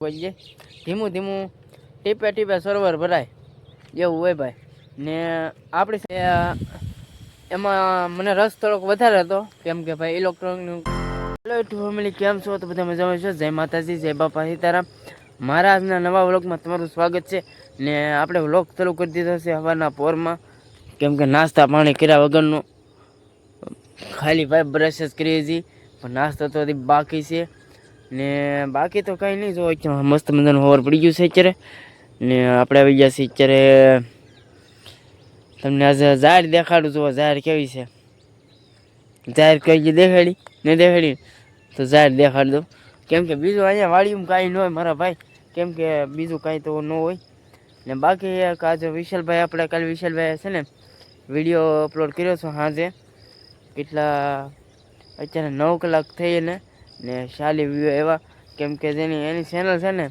હોઈએ ધીમું ધીમું. ટીપે ટીપે સરોવર ભરાય. એવું હોય ભાઈ. ને આપણી એમાં મને રસ થોડોક વધારે હતો. કેમ કે ભાઈ ઇલેક્ટ્રોનિક હેલો ટુ ફેમિલી કેમ છો? તો બધા મજામાં છો? જય માતાજી, જય બાપા સીતારામ. મારા આજના નવા વ્લોગમાં તમારું સ્વાગત છે. ને આપણે વ્લોગ ચાલુ કરી દીધો છે હવાના પોરમાં. કેમ કે નાસ્તા પાણી કર્યા વગરનું. ખાલી ભાઈ બ્રશ જ કરીએ છીએ પણ નાસ્તો તો બાકી છે. ને બાકી તો કંઈ નહીં, જો અત્યારે મસ્ત મજાનું હોવર પડી ગયું છે અત્યારે. ને આપણે આવી ગયા છીએ અત્યારે, તમને આજે ઝાડ દેખાડું જુઓ ઝાડ કેવી છે. ઝાડ કઈ દેખાડી? ને દેખાડી? તો ઝાડ દેખાડી દઉં. કેમ કે બીજું અહીંયા વાડીમાં કાંઈ ન હોય મારા ભાઈ. કેમ કે બીજું કાંઈ તો ન હોય. ને બાકી એક આજે વિશાલભાઈ, આપણે કાલે વિશાલભાઈ છે ને વીડિયો અપલોડ કર્યો છો સાંજે. કેટલા, અત્યારે નવ કલાક થઈ ને ને શાલી વ્યૂ એવા, કેમ કે જેની, એની ચેનલ છે ને,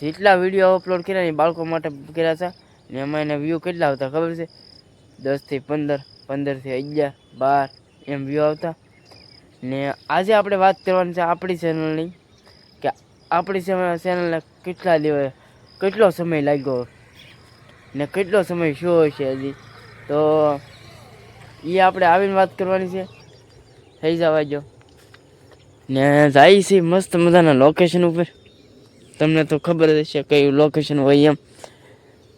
જેટલા વીડિયો અપલોડ કર્યા ને બાળકો માટે કર્યા છે. ને એમાં એને વ્યૂ કેટલા આવતા ખબર છે? દસથી પંદર પંદરથી અગિયાર, બાર એમ વ્યૂ આવતા. ને આજે આપણે વાત કરવાની છે આપણી ચેનલની કે આપણી ચેનલને કેટલા દિવસ, કેટલો સમય લાગ્યો? ને કેટલો સમય શું હશે હજી? તો એ આપણે આવીને વાત કરવાની છે. થઈ જવા જો ને જાય છે મસ્ત મજાના લોકેશન ઉપર. તમને તો ખબર જ હશે કયું લોકેશન હોય એમ.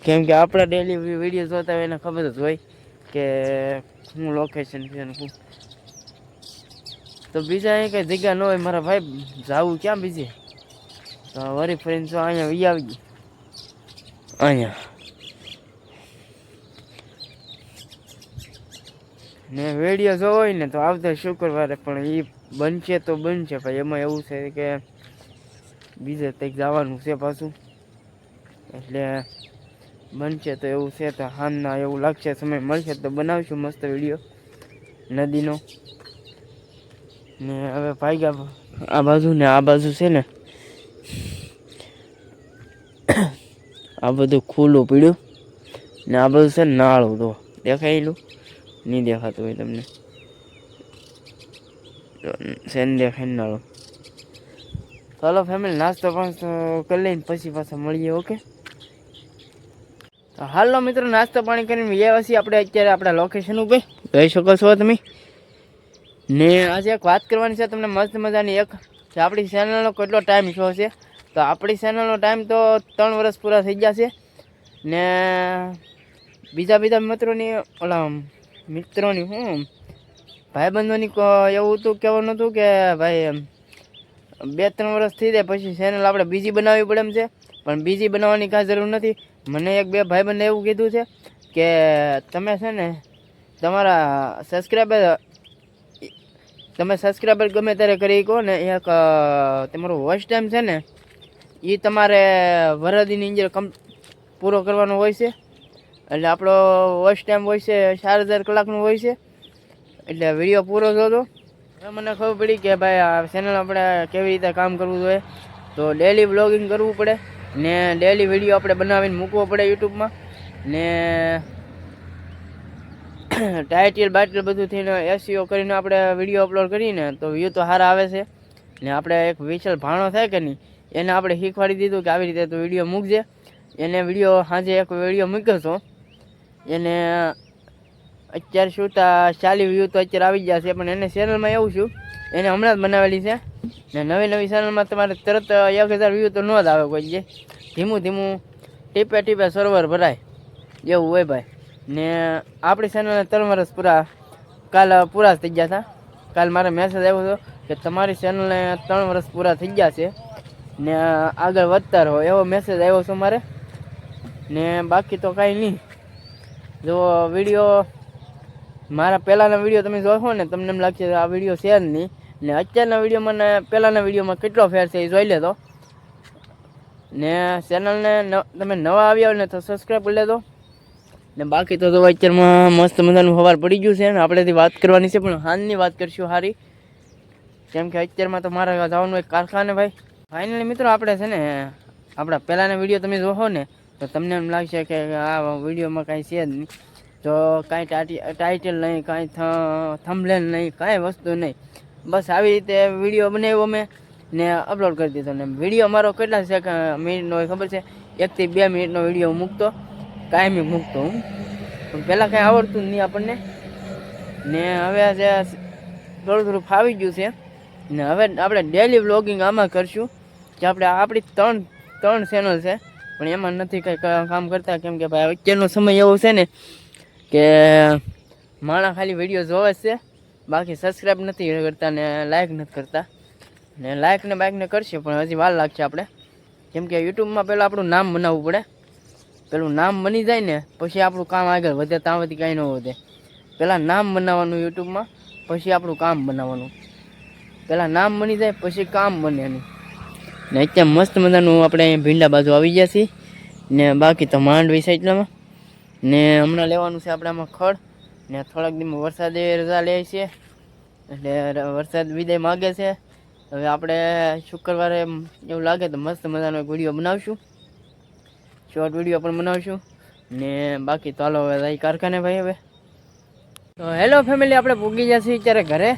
કેમ કે આપણા ડેલી વીડિયો જોતા હોય એને ખબર જ હોય કે શું લોકેશન છે શું તો બીજા અહીં કંઈ જગ્યા ન હોય, મારા ભાઈ જાવું ક્યાં બીજે? તો વરી ફરીને જો અહીંયા વી આવી અહીંયા. ને વીડિયો જો હોય ને તો આવતા શુક્રવારે પણ એ બનશે તો બનશે ભાઈ એમાં એવું છે કે બીજે કંઈક જવાનું છે પાછું. એટલે બનશે તો એવું છે, તો હાનના એવું લાગશે, સમય મળશે તો બનાવશું મસ્ત વીડિયો નદીનો. ને હવે ભાગ્યા આ બાજુ ને આ બાજુ છે ને, આ બધું ખુલ્લું પીડ્યું. ને આ બધું છે નાળું તો દેખાયેલું નહીં દેખાતું હોય તમને. સેન દેખાય ને ચાલો ફેમિલી નાસ્તો પાસ્તો કરી લઈને પછી પાછા મળીએ ઓકે તો હાલો મિત્રો, નાસ્તો પાણી કરીને વ્યાવા છીએ આપણે અત્યારે આપણા લોકેશન ઉપર. જઈ શકો છો તમે? ને આજે એક વાત કરવાની છે, તમને મસ્ત મજાની એક. આપણી ચેનલનો કેટલો ટાઈમ શો છે? તો આપણી ચેનલનો ટાઈમ તો ત્રણ વર્ષ પૂરા થઈ ગયા છે. ને બીજા બીજા મિત્રોની, ઓલા મિત્રોની હું? ભાઈબંધોની એવું હતું, કહેવાનું હતું કે ભાઈ બે ત્રણ વર્ષ થઈ જાય, પછી ચેનલ આપણે બીજી બનાવવી પડે એમ છે. પણ બીજી બનાવવાની કાંઈ જરૂર નથી. મને એક બે ભાઈબંધે એવું કીધું છે કે તમે છે ને તમારા સબસ્ક્રાઈબર તમે સબસ્ક્રાઈબર ગમે ત્યારે કરી કહો ને એક તમારો વોચ ટાઈમ છે ને એ તમારે વરદીની અંદર કમ, પૂરો કરવાનો હોય છે. એટલે આપણો વોચ ટાઈમ હોય છે ચાર હજાર કલાકનો હોય છે. એટલે વીડિયો પૂરો જોતો હવે મને ખબર પડી કે ભાઈ આ ચેનલ આપણે કેવી રીતે કામ કરવું જોઈએ. તો ડેલી બ્લોગિંગ કરવું પડે ને ડેલી વીડિયો આપણે બનાવીને મૂકવો પડે યુટ્યુબમાં ને ટાઇટલ બાઇટલ બધું થઈને એસીઓ કરીને આપણે વીડિયો અપલોડ કરીને તો વ્યૂ તો સારા આવે છે. ને આપણે એક વિશાલ ભાણો થાય કે નહીં, એને આપણે શીખવાડી દીધું કે આવી રીતે તો વીડિયો મૂકજે. એને વીડિયો સાંજે એક વીડિયો મૂક્યો હતો એને અત્યારે શું તા ચાલી વ્યૂ તો અત્યારે આવી ગયા છે, પણ એને ચેનલમાં એવું છું, એને હમણાં જ બનાવેલી છે. ને નવી નવી ચેનલમાં તમારે તરત એક હજાર વ્યૂ તો ન જ આવે કોઈ જે ધીમું ધીમું ટીપે ટીપે સર્વર ભરાય. એવું હોય ભાઈ. ને આપણી ચેનલને ત્રણ વર્ષ પૂરા, કાલ પૂરા થઈ ગયા હતા. કાલ મારે મેસેજ આવ્યો હતો કે તમારી ચેનલને ત્રણ વર્ષ પૂરા થઈ ગયા છે. ને આગળ વધતા રહો. એવો મેસેજ આવ્યો છે મારે. ને બાકી તો કાંઈ નહીં. જો વીડિયો મારા પહેલાંના વીડિયો તમે જોશો ને, તમને એમ લાગશે આ વીડિયો છે જ નહીં. ને અત્યારના વિડીયોમાં ને પહેલાંના વિડીયોમાં કેટલો ફેર છે એ જોઈ લેતો ને ચેનલને તમે નવા આવ્યા હોય ને તો સબસ્ક્રાઈબ કરી લેજો. ને બાકી તો અત્યારમાં મસ્ત મજાનું સવાર પડી ગયું છે ને આપણેથી વાત કરવાની છે, પણ હાલની વાત કરશું સારી કેમ કે અત્યારમાં તો મારે જવાનું એક કારખાને ભાઈ. ફાઇનલી મિત્રો, આપણે છે ને, આપણા પહેલાંના વીડિયો તમે જોશો ને, તો તમને એમ લાગશે કે આ વિડીયોમાં કાંઈ છે જ નહીં. તો કાંઈ ટાઇટલ નહીં, કાંઈ થંબલેન નહીં, કાંઈ વસ્તુ નહીં. બસ આવી રીતે વીડિયો બનાવ્યો મેં ને અપલોડ કરી દીધો ને. વીડિયો મારો કેટલા સેકન્ડ મિનિટનો હોય ખબર છે? એકથી બે મિનિટનો વીડિયો મૂકતો. કાયમી મૂકતો હું. પણ પહેલાં કાંઈ આવડતું જ નહીં આપણને. ને હવે જે થોડું થોડું ફાવી ગયું છે. ને હવે આપણે ડેલી વ્લોગિંગ આમાં કરશું. કે આપણે આપણી ત્રણ ત્રણ ચેનલ છે. પણ એમાં નથી કંઈ કામ કરતા. કેમ કે ભાઈ વચ્ચેનો સમય એવો છે ને કે માણા ખાલી વીડિયો જોવે છે. બાકી સબસ્ક્રાઈબ નથી કરતા ને લાઇક નથી કરતા. ને લાઇક ને બાઇકને કરશે, પણ હજી વાર લાગશે આપણે. કેમ કે યુટ્યુબમાં પહેલાં આપણું નામ બનાવવું પડે. પેલું નામ બની જાય ને, પછી આપણું કામ આગળ વધે ત્યાં સુધી કાંઈ ન વધે. પહેલાં નામ બનાવવાનું યુટ્યુબમાં, પછી આપણું કામ બનાવવાનું. પહેલાં નામ બની જાય, પછી કામ બને એનું ને અત્યારે મસ્ત મજાનું આપણે ભીંડા બાજુ આવી ગયા છીએ. ને બાકી તો માંડવી સાઈડમાં ને હમણાં લેવાનું છે આપણે આમાં ખડ. ને થોડાક દિવસ વરસાદે રજા લે છે. એટલે વરસાદ વિદાય માગે છે. હવે આપણે શુક્રવારે એવું લાગે તો મસ્ત મજાનો વીડિયો બનાવશું. શોર્ટ વીડિયો પણ બનાવશું. ને બાકી તો હાલો હવે કારખાને ભાઈ હવે. તો હેલો ફેમિલી, આપણે પૂગી જશે અત્યારે ઘરે.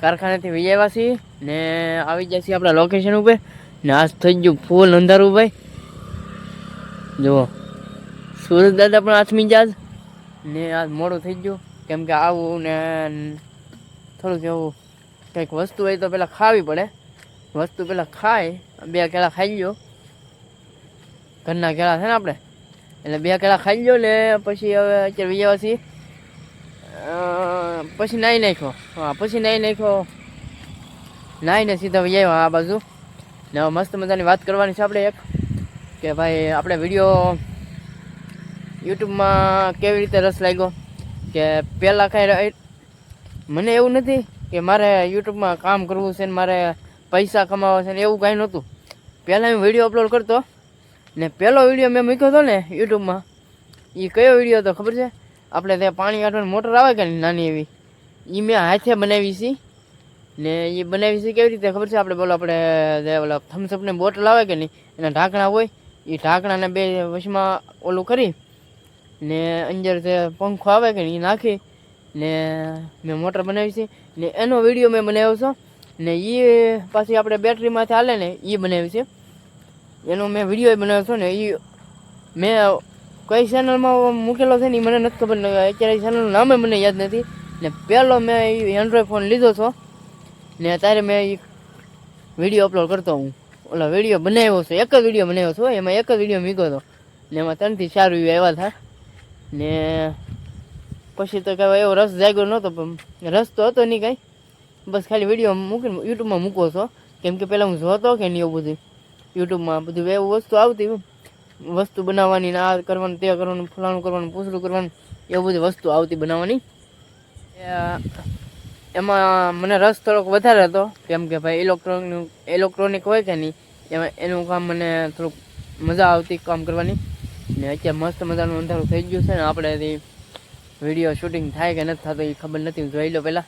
કારખાનેથી વહી આવ્યા છીએ. ને આવી જશે આપણા લોકેશન ઉપર. ને આજ થઈ ગયું ફૂલ અંધારું ભાઈ. જુઓ. સુરજ દાદા પણ આથમી જાત ને આજ મોડું થઈ ગયું. કેમ કે આવું ને થોડુંક એવું કંઈક વસ્તુ હોય તો પહેલાં ખાવી પડે. વસ્તુ પહેલાં ખાય, બે કેળા ખાઈ લો ઘરના કેળા છે ને આપણે. એટલે બે કેળા ખાઈ લો ને પછી હવે અત્યારે વિજયવા છીએ પછી નાહી નાખ્યો. હા, પછી નાહી નાખ્યો. નાહીને સીધા વિજય આ બાજુ. ને હવે મસ્ત મજાની વાત કરવાની છે આપણે એક. કે ભાઈ, આપણે વીડિયો યુટ્યુબમાં કેવી રીતે રસ લાગ્યો? કે પહેલાં કાંઈ મને એવું નથી કે મારે યુટ્યુબમાં કામ કરવું છે ને મારે પૈસા કમાવા છે ને એવું કાંઈ નહોતું. પહેલાં હું વીડિયો અપલોડ કરતો ને પહેલો વીડિયો મેં મૂક્યો હતો ને યુટ્યુબમાં એ કયો વીડિયો હતો ખબર છે? આપણે ત્યાં પાણી કાઢવાની મોટર આવે કે નાની એવી? એ મેં હાથે બનાવી છે. ને એ બનાવી છે કેવી રીતે ખબર છે? આપણે બોલો, આપણે ઓલા થમ્સઅપની બોટલ આવે કે નહીં, એના ઢાંકણા હોય એ ઢાંકણાને બે વચમાં ઓલું કરી ને અંદર જે પંખો આવે કે એ નાખી ને મેં મોટર બનાવી છે ને એનો વીડિયો મેં બનાવ્યો છો. ને એ પાછી આપણે બેટરીમાંથી હાલે ને એ બનાવી છે. એનો મેં વીડિયો બનાવ્યો છો ને એ મેં કઈ ચેનલમાં મૂકેલો છે ને એ મને નથી ખબર અત્યારે ચેનલનું નામે મને યાદ નથી. ને પહેલો મેં એ એન્ડ્રોઈડ ફોન લીધો છો. ને ત્યારે મેં એ વીડિયો અપલોડ કરતો હું. ઓલા વીડિયો બનાવ્યો છે. એક જ વીડિયો બનાવ્યો છો એમાં એક જ વીડિયો મીગો હતો. ને એમાં ત્રણથી ચાર વ્યૂ આવ્યા હતા. ને પછી તો કહેવાય એવો રસ જાગ્યો નહોતો, પણ રસ તો હતો નહીં કાંઈ. બસ ખાલી વીડિયો મૂકીને યુટ્યુબમાં મૂકો છો. કેમ કે પહેલાં હું જોતો કે નહીં એવું બધું. યુટ્યુબમાં બધું એવું વસ્તુ આવતી વસ્તુ બનાવવાની ને આ કરવાનું, તે કરવાનું, ફલાણું કરવાનું, પૂછડું કરવાનું, એવું બધી વસ્તુ આવતી બનાવવાની. એમાં મને રસ થોડોક વધારે હતો. કેમ કે ભાઈ ઇલેક્ટ્રોનિક ઇલેક્ટ્રોનિક હોય કે નહીં, એમાં એનું કામ મને થોડુંક મજા આવતી કામ કરવાની. ને અત્યારે મસ્ત મજાનું અંધારું થઈ ગયું છે ને આપણે વીડિયો શૂટિંગ થાય કે નથી થતું એ ખબર નથી જોઈ લો પહેલાં.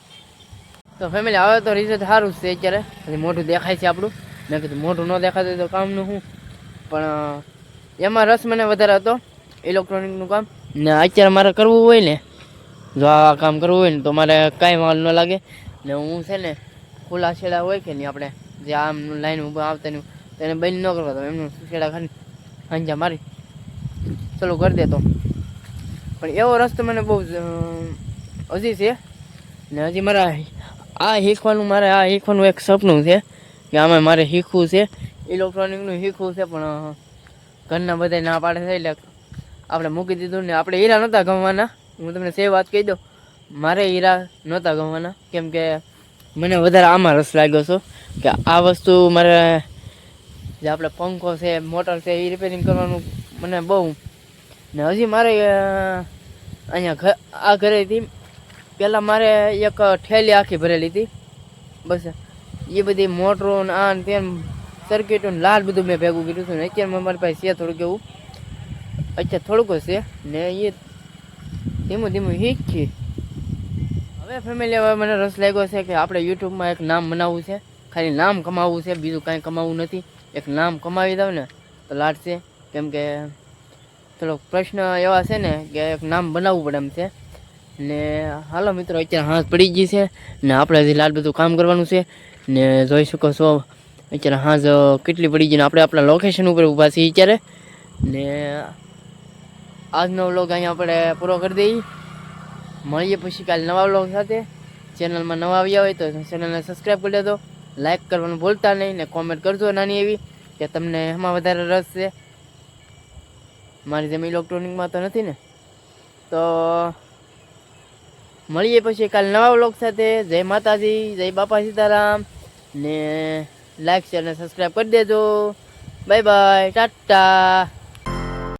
તો ફેમિલી હવે તો રિઝલ્ટ સારું છે અત્યારે. હજી મોઢું દેખાય છે આપણું. મેં કીધું મોઢું ન દેખાતું તો કામનું શું? પણ એમાં રસ મને વધારે હતો ઇલેક્ટ્રોનિકનું કામ. ને અત્યારે મારે કરવું હોય ને, જો આ કામ કરવું હોય ને તો મારે કાંઈ માલ ન લાગે. ને હું છે ને ખુલ્લા છેડા હોય કે નહીં આપણે, જે આમ લાઈન ઊભા આવતા નહીં તો બંધ ન કરવા તો એમનું છેડા ખાલી અંજા મારી. ચલો કરી દેતો પણ એવો રસ્તો મને બહુ હજી છે. ને હજી મારા આ શીખવાનું, મારે આ શીખવાનું એક સપનું છે કે આમાં મારે શીખવું છે. ઇલેક્ટ્રોનિકનું શીખવું છે, પણ ઘરના બધા ના પાડે છે, એટલે આપણે મૂકી દીધું ને આપણે હીરા નહોતા ગમવાના. હું તમને સે વાત કહી દઉં. મારે હીરા નહોતા ગમવાના. કેમ કે મને વધારે આમાં રસ લાગ્યો છો કે આ વસ્તુ મારે જે આપણે પંખો છે, મોટર છે એ રિપેરિંગ કરવાનું મને બહુ ને હજી મારે અહીંયા ઘર આ ઘરેથી પહેલાં મારે એક ઠેલી આખી ભરેલી હતી. બસ, એ બધી મોટરો ને આ ને તે સર્કિટો ને લાલ બધું મેં ભેગું કર્યું હતું ને અત્યારે મારી પાસે છે થોડુંક એવું. અત્યારે થોડુંક છે ને એ ધીમું ધીમું શીખી. હવે ફેમિલી હવે મને રસ લાગ્યો છે કે આપણે યુટ્યુબમાં એક નામ બનાવવું છે. ખાલી નામ કમાવવું છે, બીજું કાંઈ કમાવવું નથી. એક નામ કમાવી દઉં ને તો લાટશે. કેમ કે થોડોક પ્રશ્ન એવા છે ને કે એક નામ બનાવવું પડે એમ છે. ને હાલો મિત્રો, અત્યારે હાથ પડી ગઈ છે ને આપણે હજી લાલ બધું કામ કરવાનું છે. ને જોઈ શકો છો, અત્યારે હાજ કેટલી પડી ગઈ ને આપણે આપણા લોકેશન ઉપર ઊભા છીએ અત્યારે. ને આજનો વ્લોગ અહીંયા આપણે પૂરો કરી દઈએ. મળીએ પછી કાલે નવા વ્લોગ સાથે. ચેનલમાં નવા આવ્યા હોય તો ચેનલને સબસ્ક્રાઈબ કરી દેજો. લાઈક કરવાનું ભૂલતા નહીં ને કોમેન્ટ કરજો નાની એવી, કે તમને એમાં વધારે રસ છે. મારી જેમ ઇલેક્ટ્રોનિકમાં તો નથી ને. તો મળીએ પછી કાલ નવા વ્લોગ સાથે. જય માતાજી, જય બાપા સીતારામ. ને લાઈક શેર અને સબસ્ક્રાઈબ કરી દેજો. Bye bye tata.